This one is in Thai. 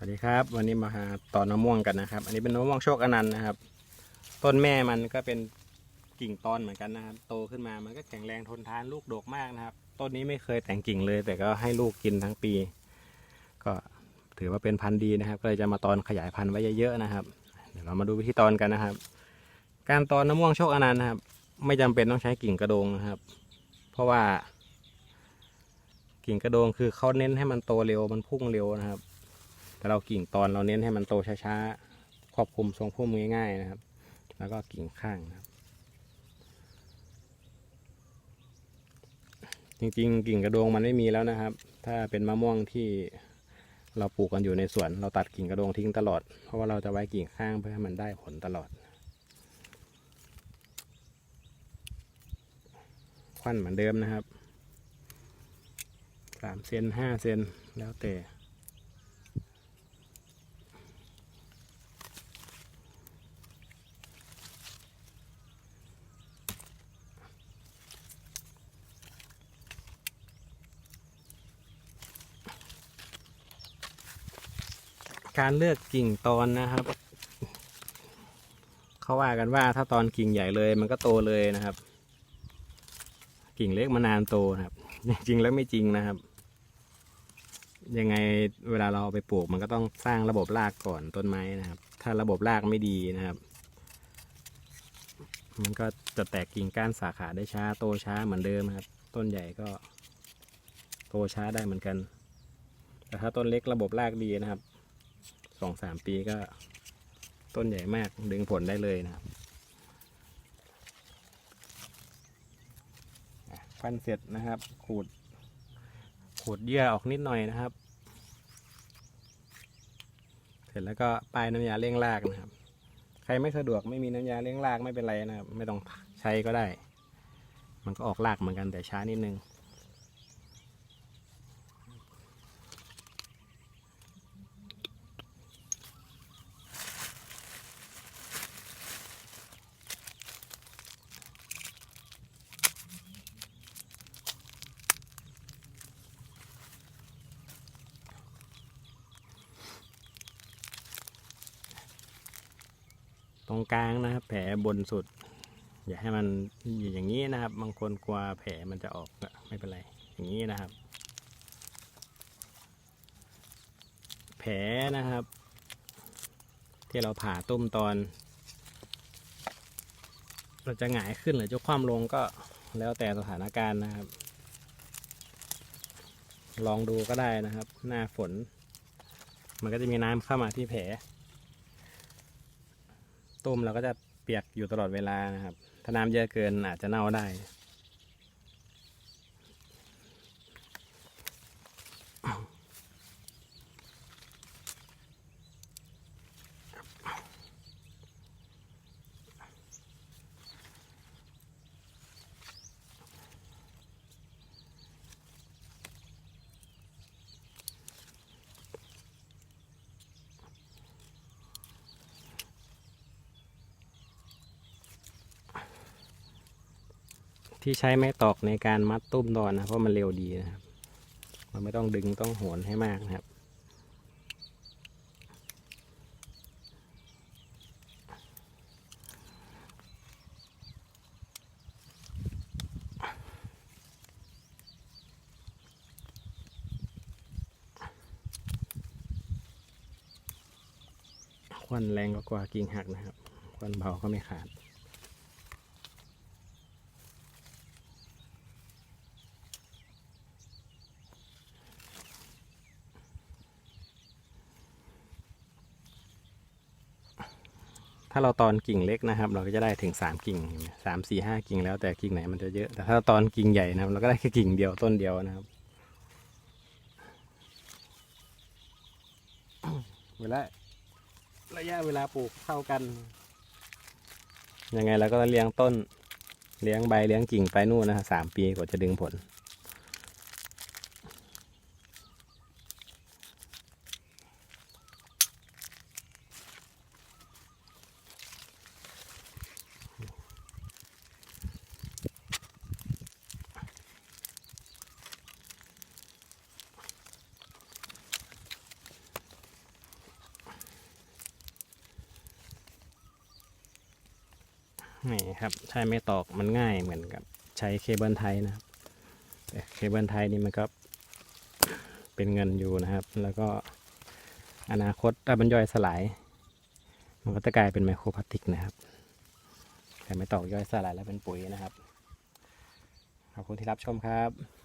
สวัสดีครับ วันนี้มาหาตอนมะม่วงกันนะครับ อันนี้เป็นมะม่วงโชคอนันต์นะครับ ต้นแม่มันก็เป็นกิ่งตอนเหมือนกันนะครับ โตขึ้นมามันก็แข็งแรงทนทานลูกดกมากนะครับ ต้นนี้ไม่เคยแต่งกิ่งเลย แต่ก็ให้ลูกกินทั้งปี ก็ถือว่าเป็นพันธุ์ดีนะครับ ก็เลยจะมาตอนขยายพันธุ์ไว้เยอะๆนะครับ เดี๋ยวเรามาดูวิธีตอนกันนะครับ การตอนมะม่วงโชคอนันต์นะครับ ไม่จำเป็นต้องใช้กิ่งกระโดงนะครับ เพราะว่า กิ่งกระโดงคือเขาเน้นให้มันโตเร็วมันพุ่งเร็วนะครับ แต่เรากิ่งตอนเราเน้นให้มันโตช้าๆควบคุมทรงพุ่มง่ายๆนะครับ แล้วก็กิ่งข้างนะครับ จริงๆ กิ่งกระโดงมันไม่มีแล้วนะครับ ถ้าเป็นมะม่วงที่เราปลูกกันอยู่ในสวน เราตัดกิ่งกระโดงทิ้งตลอด เพราะว่าเราจะไว้กิ่งข้างเพื่อให้มันได้ผลตลอดควันเหมือนเดิมนะครับสามเซนห้าเซนแล้วแต่ การเลือกกิ่งตอนนะครับ เขาว่ากันว่าถ้าตอนกิ่งใหญ่เลยมันก็โตเลยนะครับ กิ่งเล็กมานานโตนะครับ จริงๆแล้วไม่จริงนะครับ ยังไงเวลาเราเอาไปปลูกมันก็ต้องสร้างระบบรากก่อนต้นไม้นะครับ ถ้าระบบรากไม่ดีนะครับ มันก็จะแตกกิ่งก้านสาขาได้ช้าโตช้าเหมือนเดิมครับ ต้นใหญ่ก็โตช้าได้เหมือนกัน แต่ถ้าต้นเล็กระบบรากดีนะครับ สองสามปีก็ ต้นใหญ่มากดึงผลได้เลยนะครับฟันเสร็จนะครับ ขูด ขูดเยื่อออกนิดหน่อยนะครับ เสร็จแล้วก็ป้ายน้ำยาเลี้ยงรากนะครับ ใครไม่สะดวกไม่มีน้ำยาเลี้ยงรากไม่เป็นไรนะครับ ไม่ต้องใช้ก็ได้ มันก็ออกรากเหมือนกันแต่ช้านิดนึง ตรงกลางนะครับ แผลบนสุด อย่าให้มันอยู่อย่างนี้นะครับ บางคนกลัวแผลมันจะออกก็ไม่เป็นไร อย่างนี้นะครับ แผลนะครับ ที่เราผ่าตุ้มตอน เราจะหงายขึ้นหรือจะคว่ำลงก็แล้วแต่สถานการณ์นะครับ ลองดูก็ได้นะครับ หน้าฝน มันก็จะมีน้ำเข้ามาที่แผล ต้มเราก็จะเปียกอยู่ตลอดเวลานะครับ ถ้าน้ำเยอะเกินอาจจะเน่าได้ ที่ใช้ไม้ตอกในการมัดตุ้มตอนนะเพราะมันเร็วดีนะครับ มันไม่ต้องดึงต้องโหนให้มากนะครับ ควันแรงก็กว่ากิ่งหักนะครับ ควันเบาก็ไม่ขาด ถ้าเราตอนกิ่งเล็กนะครับ เราก็จะได้ถึงสามกิ่งสามสี่ห้ากิ่งแล้วแต่กิ่งไหนมันจะเยอะแต่ถ้าตอนกิ่งใหญ่นะครับ เราก็ได้แค่กิ่งเดียวต้นเดียวนะครับ เวลาระยะเวลาปลูกเท่ากัน ยังไงเราก็ต้องเลี้ยงต้น เลี้ยงใบเลี้ยงกิ่งไปนู่นนะสามปีกว่าจะดึงผล นี่ครับใช้ไม่ตอกมันง่ายเหมือนกับใช้เคเบิลไทยนะครับแต่เคเบิลไทยนี่มันก็เป็นเงินอยู่นะครับ แล้วก็อนาคตถ้ามันย่อยสลาย มันก็จะกลายเป็นไมโครพลาสติกนะครับ แต่ไม่ตอกย่อยสลายแล้วเป็นปุ๋ยนะครับ ขอบคุณที่รับชมครับ